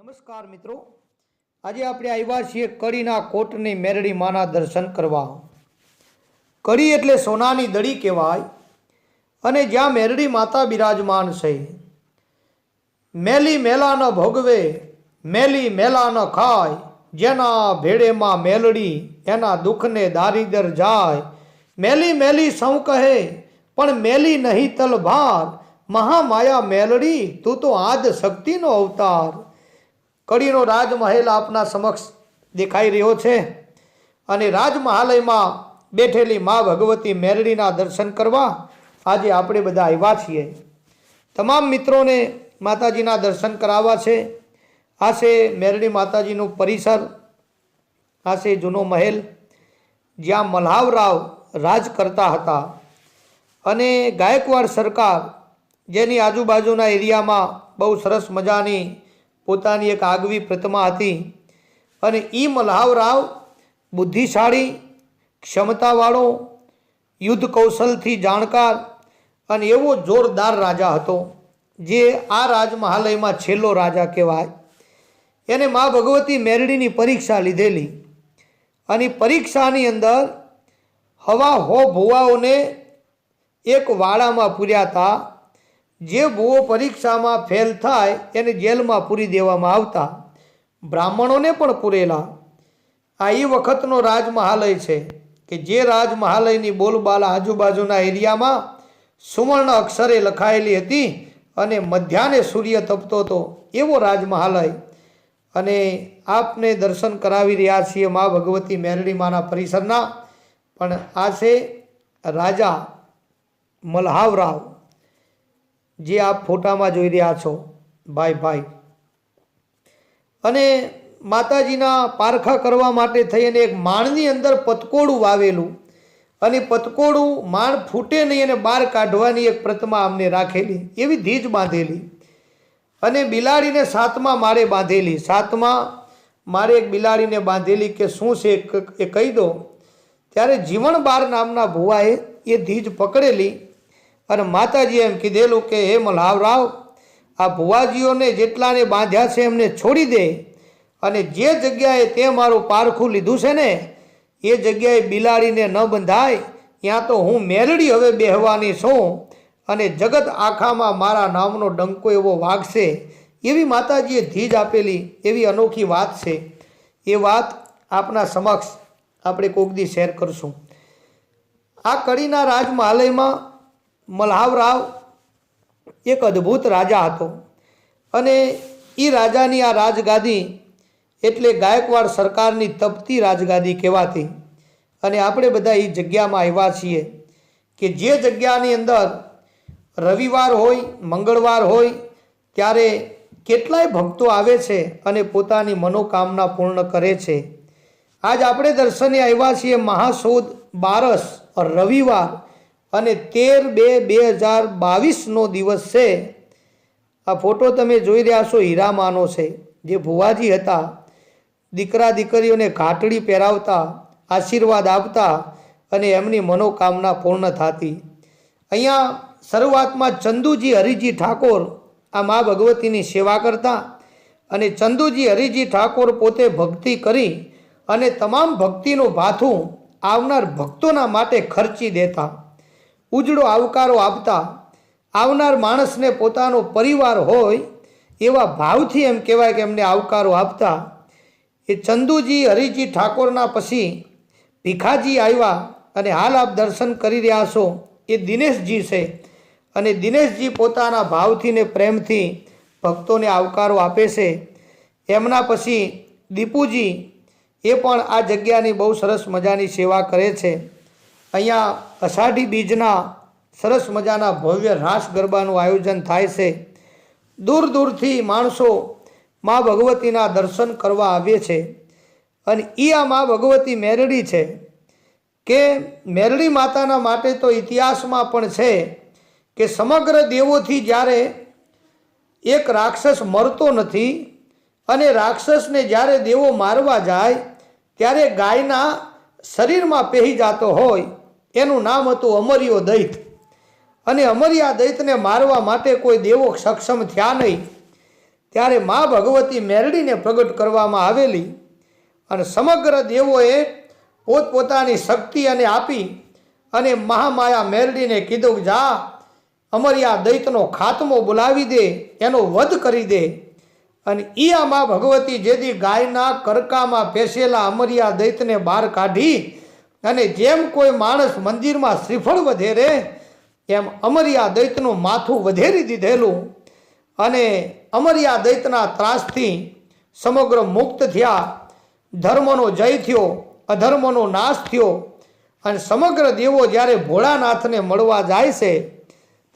નમસ્કાર મિત્રો. આજે આપણે આવ્યા છીએ કડીના કોટની મેરડી માના દર્શન કરવા. કડી એટલે સોનાની દડી કહેવાય અને જ્યાં મેરડી માતા બિરાજમાન છે. મેલી મેલા ન ભોગવે, મેલી મેલા ન ખાય, જેના ભેડેમાં મેલડી, એના દુઃખને દારીદર જાય. મેલી મેલી સૌ કહે, પણ મેલી નહીં તલભાર, મહામાયા મેલડી, તું તો આદ શક્તિનો અવતાર. કડીનો રાજમહેલ આપના સમક્ષ દેખાઈ રહ્યો છે અને રાજમહાલયમાં બેઠેલી મા ભગવતી મેરડીના દર્શન કરવા આજે આપણે બધા આવ્યા છીએ. તમામ મિત્રોને માતાજીના દર્શન કરાવવા છે. આ મેરડી માતાજીનું પરિસર આ જૂનો મહેલ, જ્યાં મલ્હાવરાવ રાજ કરતા હતા. અને ગાયકવાડ સરકાર, જેની આજુબાજુના એરિયામાં બહુ સરસ મજાની પોતાની એક આગવી પ્રતિમા હતી. અને એ મલ્હાવરાવ બુદ્ધિશાળી, ક્ષમતાવાળો, યુદ્ધ કૌશલથી જાણકાર અને એવો જોરદાર રાજા હતો, જે આ રાજમહાલયમાં છેલ્લો રાજા કહેવાય. એને મા ભગવતી મેરડીની પરીક્ષા લીધેલી અને પરીક્ષાની અંદર હવા હો ભુવાઓને એક વાડામાં પૂર્યા હતા. જે ભૂવો પરીક્ષામાં ફેલ થાય એને જેલમાં પૂરી દેવામાં આવતા, બ્રાહ્મણોને પણ પૂરેલા. આ એ વખતનો રાજમહાલય છે કે જે રાજમહાલયની બોલબાલા આજુબાજુના એરિયામાં સુવર્ણ અક્ષરે લખાયેલી હતી અને મધ્યાહને સૂર્ય તપતો હતો. એવો રાજમહાલય. અને આપને દર્શન કરાવી રહ્યા છીએ મા ભગવતી મેરડી પરિસરના. પણ આ છે રાજા મલ્હાવરાવ. જે આપ ફોટામાં જોઈ રહ્યા છો. ભાઈ ભાઈ. અને માતાજીના પારખા કરવા માટે થઈને એક માણની અંદર પતકોડું વાવેલું. અને પતકોડું માણ ફૂટે નહીં અને બહાર કાઢવાની એક પ્રતિમા અમને રાખેલી. એવી ધીજ બાંધેલી. અને બિલાડીને સાતમા મારે બાંધેલી. સાતમા મારે એક બિલાડીને બાંધેલી કે શું છે એ કહી દો. ત્યારે જીવણ બાર નામના ભુવાએ એ ધીજ પકડેલી. અને માતાજીએ એમ કીધેલું કે, હે મલ્હાવરાવ, આ ભુવાજીઓને જેટલાને બાંધ્યા છે એમને છોડી દે અને જે જગ્યાએ તે મારું પારખું લીધું છે ને, એ જગ્યાએ બિલાડીને ન બંધાય, ત્યાં તો હું મેરડી હવે બેહવાની છું અને જગત આખામાં મારા નામનો ડંકો એવો વાગશે. એવી માતાજીએ ધીજ આપેલી, એવી અનોખી વાત છે. એ વાત આપના સમક્ષ આપણે કોક દી શેર કરશું. આ કડીના રાજમહાલયમાં મલ્હાવરાવ એક અદ્ભુત રાજા હતો. અને એ રાજાની આ રાજગાદી એટલે ગાયકવાડ સરકારની તપતી રાજગાદી કહેવાતી. અને આપણે બધા એ જગ્યામાં આવ્યા છીએ કે જે જગ્યાની અંદર રવિવાર હોય, મંગળવાર હોય, ત્યારે કેટલાય ભક્તો આવે છે અને પોતાની મનોકામના પૂર્ણ કરે છે. આજ આપણે દર્શને આવ્યા છીએ મહાસોદ બારસ રવિવાર. અને તેર બે બે હજાર બાવીસનો દિવસ છે. આ ફોટો તમે જોઈ રહ્યા છો, હીરામાનો છે. જે ભુવાજી હતા, દીકરા દીકરીઓને ઘાટડી પહેરાવતા, આશીર્વાદ આપતા અને એમની મનોકામના પૂર્ણ થતી. અહીંયા શરૂઆતમાં ચંદુજી હરિજી ઠાકોર આ મા ભગવતીની સેવા કરતા અને ચંદુજી હરિજી ઠાકોર પોતે ભક્તિ કરી અને તમામ ભક્તિનું ભાથું આવનાર ભક્તોના માટે ખર્ચી દેતા. ઉજળો આવકારો આપતા આવનાર માણસને પોતાનો પરિવાર હોય એવા ભાવથી એમ કહેવાય કે એમને આવકારો આપતા એ ચંદુજી, હરિજી ઠાકોરના પછી ભીખાજી આવ્યા અને હાલ આપ દર્શન કરી રહ્યા છો. એ દિનેશજી છે અને દિનેશજી પોતાના ભાવથી ને પ્રેમથી ભક્તોને આવકારો આપે છે. એમના પછી દીપુજી એ પણ આ જગ્યાની બહુ સરસ મજાની સેવા કરે છે. અહીંયા અષાઢી બીજના સરસ મજાના ભવ્ય રાસ ગરબાનું આયોજન થાય છે. દૂર દૂરથી માણસો મા ભગવતીના દર્શન કરવા આવે છે. અને એ આ મા ભગવતી મેરડી છે કે મેરડી માતાના માટે તો ઇતિહાસમાં પણ છે કે સમગ્ર દેવોથી જ્યારે એક રાક્ષસ મરતો નથી અને રાક્ષસને જ્યારે દેવો મારવા જાય ત્યારે ગાયના શરીરમાં પહેરી જતો હોય એનું નામ હતું અમર્યો દૈત. અને અમર્યા દૈતને મારવા માટે કોઈ દેવો સક્ષમ થયા નહીં. ત્યારે મા ભગવતી મેરડીને પ્રગટ કરવામાં આવેલી અને સમગ્ર દેવોએ પોતપોતાની શક્તિ અને આપી અને મહામાયા મેરડીને કીધું જા, અમર્યા દૈતનો ખાતમો બોલાવી દે, એનો વધ કરી દે. અને એ આ મા ભગવતી જેથી ગાયના કરકામાં પેસેલા અમર્યા દૈતને બહાર કાઢી અને જેમ કોઈ માણસ મંદિરમાં શ્રીફળ વધેરે, એમ અમરિયા દૈતનું માથું વધેરી દીધેલું અને અમરિયા દૈતના ત્રાસથી સમગ્ર મુક્ત થયા. ધર્મનો જય થયો, અધર્મનો નાશ થયો અને સમગ્ર દેવો જ્યારે ભોળાનાથને મળવા જાય છે,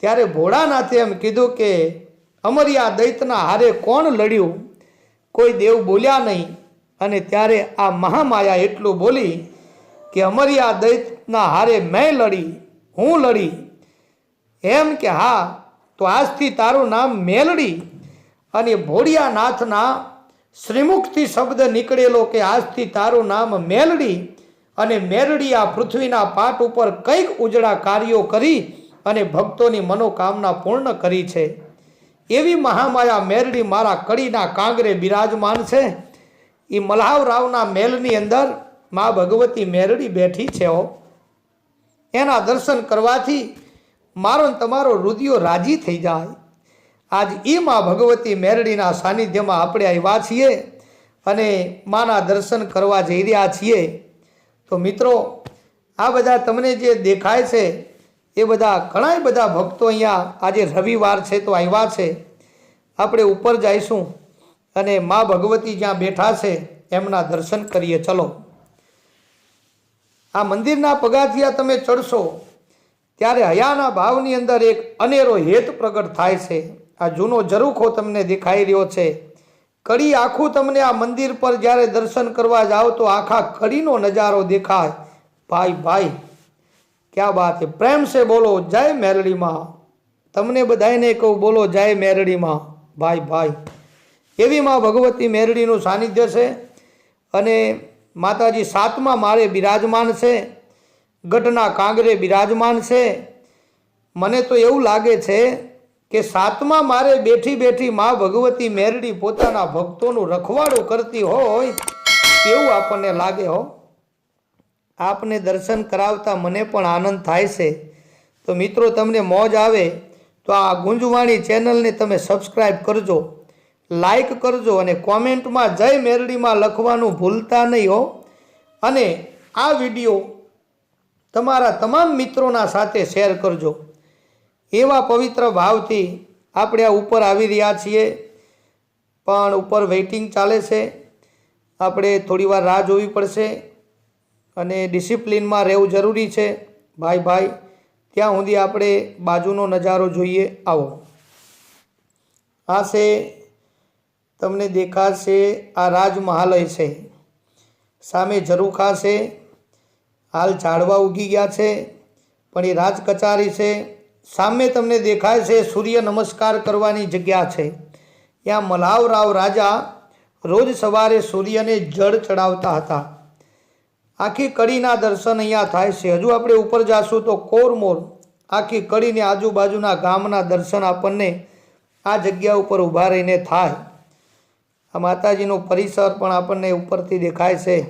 ત્યારે ભોળાનાથે એમ કીધું કે અમરિયા દૈતના હારે કોણ લડ્યું? કોઈ દેવ બોલ્યા નહીં અને ત્યારે આ મહામાયા એટલું બોલી કે અમરિયા દૈતના હારે મેં લડી, હું લડી. એમ કે, હા, તો આજથી તારું નામ મેલડી. અને ભોળિયાનાથના શ્રીમુખથી શબ્દ નીકળેલો કે, આજથી તારું નામ મેલડી. અને મેરડી આ પૃથ્વીના પાટ ઉપર કંઈક ઉજળા કાર્યો કરી અને ભક્તોની મનોકામના પૂર્ણ કરી છે. એવી મહામાયા મેરડી મારા કડીના કાંગરે બિરાજમાન છે. એ મલ્હાવરાવના મેલની અંદર મા ભગવતી મેરડી બેઠી છે હો. એના દર્શન કરવાથી મારો તમારો રુદિયો રાજી થઈ જાય. આજ એ માં ભગવતી મેરડીના સાનિધ્યમાં આપણે આવ્યા છીએ અને માના દર્શન કરવા જઈ રહ્યા છીએ. તો મિત્રો, આ બધા તમને જે દેખાય છે, એ બધા ઘણા બધા ભક્તો અહીંયા આજે રવિવાર છે તો આવ્યા છે. આપણે ઉપર જઈશું અને મા ભગવતી જ્યાં બેઠા છે, એમના દર્શન કરીએ. ચલો. આ મંદિરના પગાથિયા તમે ચડશો, ત્યારે હયાના ભાવની અંદર એક અનેરો હેત પ્રગટ થાય છે. આ જૂનો જરૂખો તમને દેખાઈ રહ્યો છે. કડી આખું તમને આ મંદિર પર જ્યારે દર્શન કરવા જાઓ તો આખા કડીનો નજારો દેખાય. ભાઈ ભાઈ, ક્યાં વાત પ્રેમ છે બોલો, જય મેરડીમાં તમને બધાને કહું, બોલો, જય મેરડીમાં ભાઈ ભાઈ, એવી માં ભગવતી મેરડીનું સાનિધ્ય છે. અને માતાજી સાતમા માળે બિરાજમાન છે, ગઢના કાંગરે બિરાજમાન છે. મને તો એવું લાગે છે કે સાતમા મારે બેઠી બેઠી મા ભગવતી મેરડી પોતાના ભક્તોનું રખવાડું કરતી હોય એવું આપણને લાગે હો. આપને દર્શન કરાવતા મને પણ આનંદ થાય છે. તો મિત્રો, તમને મોજ આવે તો આ ગુંજવાણી ચેનલને તમે સબસ્ક્રાઈબ કરજો. લાઈક કરજો અને કોમેન્ટમાં જય મેરડીમાં લખવાનું ભૂલતા નહીં હો. અને આ વીડિયો તમારા તમામ મિત્રોના સાથે શેર કરજો. એવા પવિત્ર ભાવથી આપણે આ ઉપર આવી રહ્યા છીએ. પણ ઉપર વેઇટિંગ ચાલે છે. આપણે થોડી વાર રાહ જોવી પડશે. અને ડિસિપ્લિનમાં રહેવું જરૂરી છે. ભાઈ ભાઈ, ત્યાં સુધી આપણે બાજુનો નજારો જોઈએ. આવો. આ છે તમને દેખાશે આ રાજમહાલય છે. સામે ઝરૂખા છે. હાલ ઝાડવા ઉગી ગયા છે. પણ એ રાજ કચારી છે. સામે તમને દેખાય છે સૂર્ય નમસ્કાર કરવાની જગ્યા છે. ત્યાં મલાવરાવ રાજા રોજ સવારે સૂર્યને જળ ચડાવતા હતા. આખી કડીના દર્શન અહીંયા થાય છે. હજુ આપણે ઉપર જાશું તો કોરમોર આખી કડીને આજુબાજુના ગામના દર્શન આપણને આ જગ્યા ઉપર ઊભા રહીને થાય. આ માતાજીનો પરિસર પણ આપણને ઉપરથી દેખાય છે.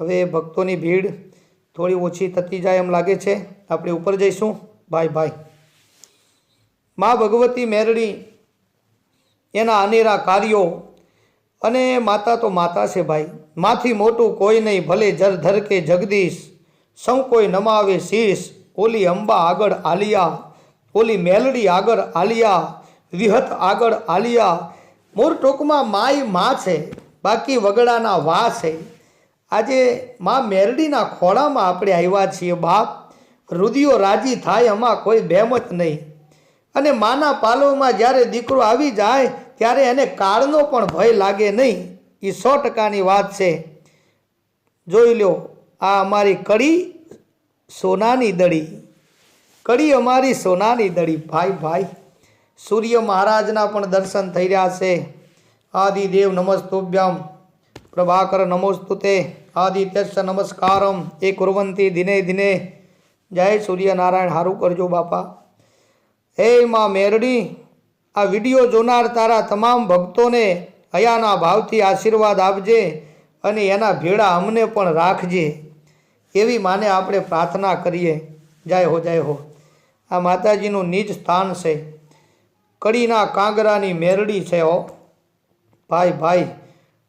હવે ભક્તોની ભીડ થોડી ઓછી થતી જાય એમ લાગે છે. આપણે ઉપર જઈશું. ભાઈ ભાઈ મા ભગવતી મેરડી એના અનેરા કાર્યો અને માતા તો માતા છે ભાઈ. માથી મોટું કોઈ નહીં, ભલે જર ધર કે જગદીશ. સૌ કોઈ નમાવે શીશ. ઓલી અંબા આગળ આલિયા. ઓલી મેલડી આગળ આલિયા. વિહત આગળ આલિયા. મોર ટોકમાં માય મા છે, બાકી વગડાના વા છે. આજે મા મેરડીના ખોળામાં આપણે આવ્યા છીએ બાપ. રુદિયો રાજી થાય એમાં કોઈ બેમત નહીં. અને માના પાલવમાં જ્યારે દીકરો આવી જાય, ત્યારે એને કાળનો પણ ભય લાગે નહીં. એ સો ટકાની વાત છે. જોઈ લો આ અમારી કડી સોનાની દડી. કડી અમારી સોનાની દડી. ભાઈ ભાઈ. સૂર્ય મહારાજના પણ દર્શન થઈ રહ્યા છે. આદિદેવ નમસ્તુભ્યમ પ્રભાકર નમોસ્તુતે. આદિત્ય નમસ્કારમ. એ કુર્વંતી દિને દિને. જય સૂર્યનારાયણ. હારું કરજો બાપા. હે માં મેરડી. આ વીડિયો જોનાર તારા તમામ ભક્તોને હયાના ભાવથી આશીર્વાદ આપજે અને એના ભેળા અમને પણ રાખજે. એવી માને આપણે પ્રાર્થના કરીએ. જય હો જય હો. આ માતાજીનું નિજ સ્થાન છે. કડીના કાંગરાની મેરડી છે ઓ ભાઈ ભાઈ,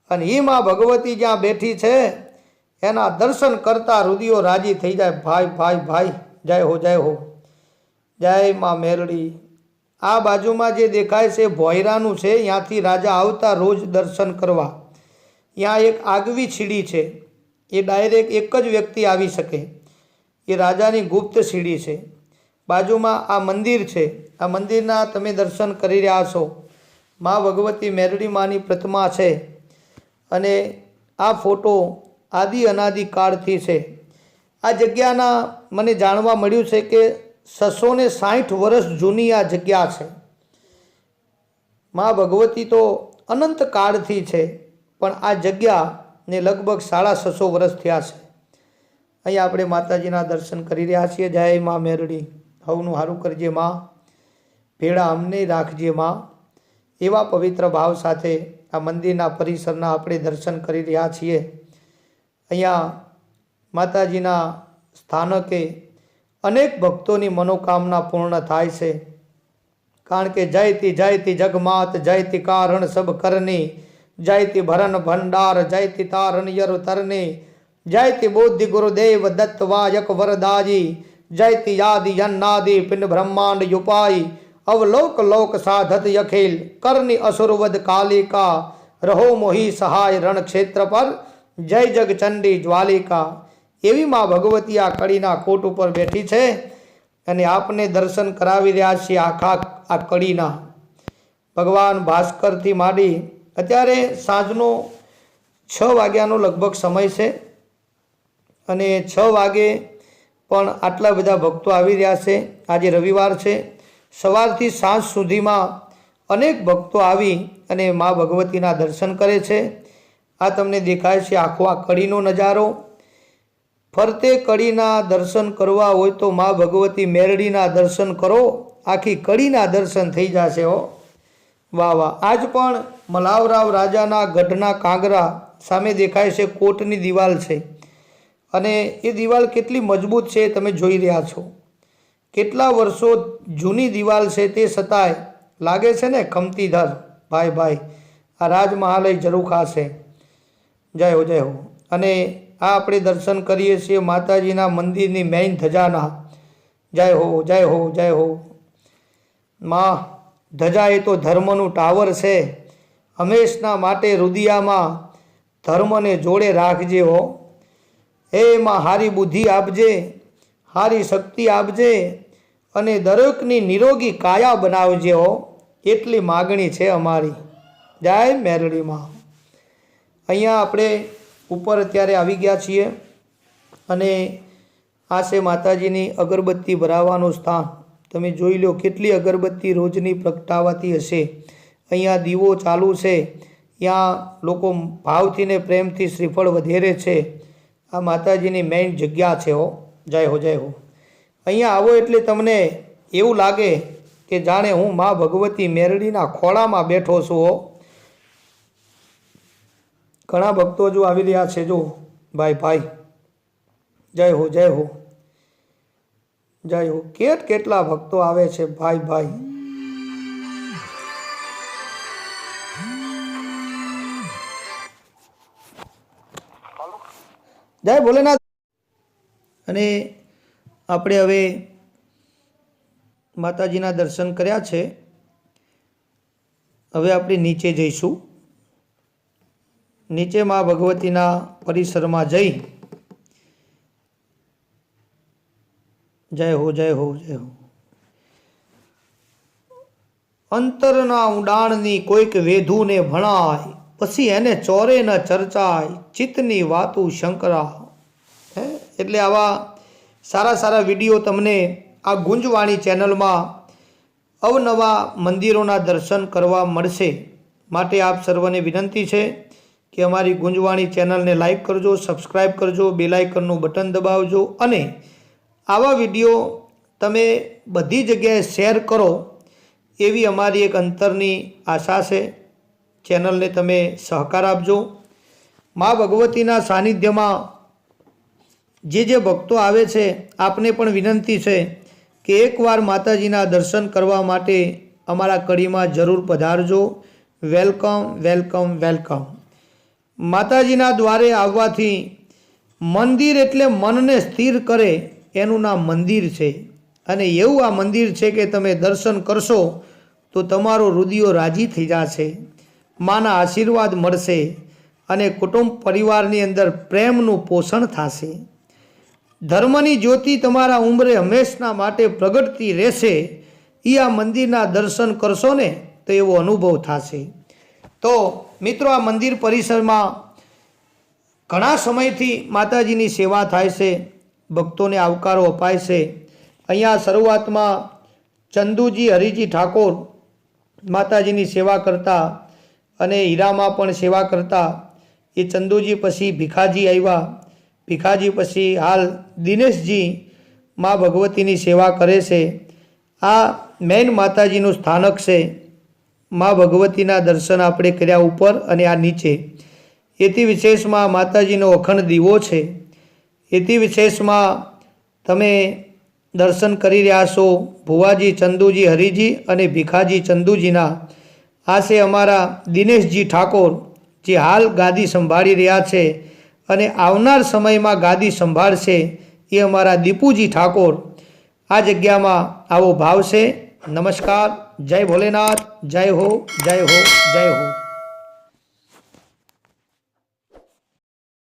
અને એ માં ભગવતી જ્યાં બેઠી છે, એના દર્શન કરતા રુદિયો રાજી થઈ જાય. ભાઈ ભાઈ ભાઈ, જય હો જય હો. જય માં મેરડી. આ બાજુમાં જે દેખાય છે, ભોયરાનું છે, ત્યાંથી રાજા આવતા રોજ દર્શન કરવા. ત્યાં એક આગવી સીડી છે. એ ડાયરેક્ટ એક જ વ્યક્તિ આવી શકે. એ રાજાની ગુપ્ત સીડી છે. બાજુમાં આ મંદિર છે. આ મંદિરના તમે દર્શન કરી રહ્યા છો. મા ભગવતી મેરડી માની પ્રતિમા છે અને આ ફોટો આદિ અનાદિ કાળથી છે. આ જગ્યાના મને જાણવા મળ્યું છે કે છસો ને સાઠ વર્ષ જૂની આ જગ્યા છે. મા ભગવતી તો અનંત કાળથી છે, પણ આ જગ્યાને લગભગ સાડા છસો વર્ષ થયા છે. અહીં આપણે માતાજીના દર્શન કરી રહ્યા છીએ. જય મા મેરડી. હવનું સારું કરજે માં, ભેળા અમને રાખજે માં. એવા પવિત્ર ભાવ સાથે આ મંદિરના પરિસરના આપણે દર્શન કરી રહ્યા છીએ. અહીંયા માતાજીના સ્થાનકે અનેક ભક્તોની મનોકામના પૂર્ણ થાય છે. કારણ કે જયતી જયતી જગમાત જયતી કારણ સબ કરની જયતી ભરન ભંડાર જયતી તારણ યર તરની જયતી બુદ્ધિ ગુરુદેવ દત્ત વાયક વરદાજી જયતી યાદિ જન્નાદિ પિંડ બ્રહ્માંડ યુપાઈ અવલોક લોક સાધત યખિલ કરની અસુરવદ કાલિકા રહો મોહી સહાય રણક્ષેત્ર પર જય જગચંડી જ્વાલિકા એવી માં ભગવતી આ કડીના કોટ ઉપર બેઠી છે અને આપને દર્શન કરાવી રહ્યા છીએ આખા આ કડીના. ભગવાન ભાસ્કરથી માંડી અત્યારે સાંજનો છ વાગ્યાનો લગભગ સમય છે, અને છ વાગે પણ આટલા બધા ભક્તો આવી રહ્યા છે. આજે રવિવાર છે. સવારથી સાંજ સુધીમાં અનેક ભક્તો આવી અને મા ભગવતીના દર્શન કરે છે. આ તમને દેખાય છે આખો આ કડીનો નજારો. ફરતે કડીના દર્શન કરવા હોય તો મા ભગવતી મેરડીના દર્શન કરો. આખી કડીના દર્શન થઈ જશે હો. વાહ વાહ. આજ પણ મલાવરાવ રાજાના ગઢના કાંગરા સામે દેખાય છે કોટની દિવાલ છે. અને એ દિવાલ કેટલી મજબૂત છે તમે જોઈ રહ્યા છો. કેટલા વર્ષો જૂની દિવાલ છે તે છતાંય લાગે છે ને ખમતીધર ભાઈ ભાઈ, આ રાજમહાલય જરૂર ખાશે. જય હો જય હો. અને આ આપણે દર્શન કરીએ છીએ માતાજીના મંદિરની મેઇન ધજાના. જય હો જય હો જય હો. માં, ધજા એ તો ધર્મનું ટાવર છે. હંમેશના માટે રુદિયામાં ધર્મને જોડે રાખજે હો. હે માં હારી બુદ્ધિ આપજે, હારી શક્તિ આપજે અને દરેકની નિરોગી કાયા બનાવજે હો, એટલી માગણી છે અમારી. જય મેરડીમાં. અહીંયા આપણે ઉપર અત્યારે આવી ગયા છીએ અને આ છે માતાજીની અગરબત્તી ભરાવાનું સ્થાન. તમે જોઈ લો કેટલી અગરબત્તી રોજની પ્રગટાવાતી હશે. અહીંયા દીવો ચાલુ છે. ત્યાં લોકો ભાવથી ને પ્રેમથી શ્રીફળ વધેરે છે. આ માતાજીની મેઇન જગ્યા છે હો. જય હો જય હો. અહીંયા આવો એટલે તમને એવું લાગે કે જાણે હું મા ભગવતી મેરડીના ખોળામાં બેઠો છું હો. ઘણા ભક્તો જો આવી રહ્યા છે જો. ભાઈ ભાઈ. જય હો જય હો. જય હો. કેટ કેટલા ભક્તો આવે છે? ભાઈ ભાઈ. જય ભોલેનાથ. અને આપણે હવે માતાજીના દર્શન કર્યા છે. હવે આપણે નીચે જઈશું. નીચે મા ભગવતીના પરિસરમાં જઈ. જય હો જય હો જય હો. અંતરના ઉડાણની કોઈક વેધુને ભણાય. પછી એને ચોરે ન ચર્ચાય, ચિત્તની વાતું શંકરા. હે? એટલે આવા સારા સારા વીડિયો તમને આ ગુંજવાણી ચેનલમાં અવનવા મંદિરોના દર્શન કરવા મળશે. માટે આપ સર્વને વિનંતી છે કે અમારી ગુંજવાણી ચેનલને લાઇક કરજો સબસ્ક્રાઈબ કરજો બેલાઇકનનું બટન દબાવજો અને આવા વીડિયો તમે બધી જગ્યાએ શેર કરો એવી અમારી એક અંતરની આશા છે. ચેનલને તમે સહકાર આપજો. મા ભગવતીના સાનિધ્યમાં જે જે ભક્તો આવે છે, આપને પણ વિનંતી છે કે એકવાર માતાજીના દર્શન કરવા માટે અમારા કડીમાં જરૂર પધારજો. Welcome welcome welcome. માતાજીના દ્વારે આવવાથી મંદિર એટલે મનને સ્થિર કરે એનું નામ મંદિર છે. અને એવું આ મંદિર છે કે તમે દર્શન કરશો તો તમારો રુદિયો રાજી થઈ જશે. માના આશીર્વાદ મળશે અને કુટુંબ પરિવારની અંદર પ્રેમનું પોષણ થશે. ધર્મની જ્યોતિ તમારા ઉંમરે હંમેશના માટે પ્રગટતી રહેશે. એ આ મંદિરના દર્શન કરશો ને તો એવો અનુભવ થશે. તો મિત્રો, આ મંદિર પરિસરમાં ઘણા સમયથી માતાજીની સેવા થાય છે. ભક્તોને આવકારો અપાય છે. અહીંયા શરૂઆતમાં ચંદુજી, હરિજી ઠાકોર માતાજીની સેવા કરતા અને હીરામાં પણ સેવા કરતા એ ચંદુજી પછી ભીખાજી આવ્યા. ભીખાજી પછી હાલ દિનેશજી મા ભગવતીની સેવા કરે છે. આ મેન માતાજીનું સ્થાનક છે. મા ભગવતીના દર્શન આપણે કર્યા ઉપર અને આ નીચે. એથી વિશેષમાં માતાજીનો અખંડ દીવો છે. એથી વિશેષમાં તમે દર્શન કરી રહ્યા છો ભુવાજી ચંદુજી હરિજી અને ભીખાજી ચંદુજીના. આ છે અમારા દિનેશજી ઠાકોર, જે હાલ ગાદી સંભાળી રહ્યા છે અને આવનાર સમયમાં ગાદી સંભાળશે એ અમારા દીપુજી ઠાકોર. આ જગ્યામાં આવો ભાવ છે. નમસ્કાર. જય ભોલેનાથ. જય હો જય હો જય હો.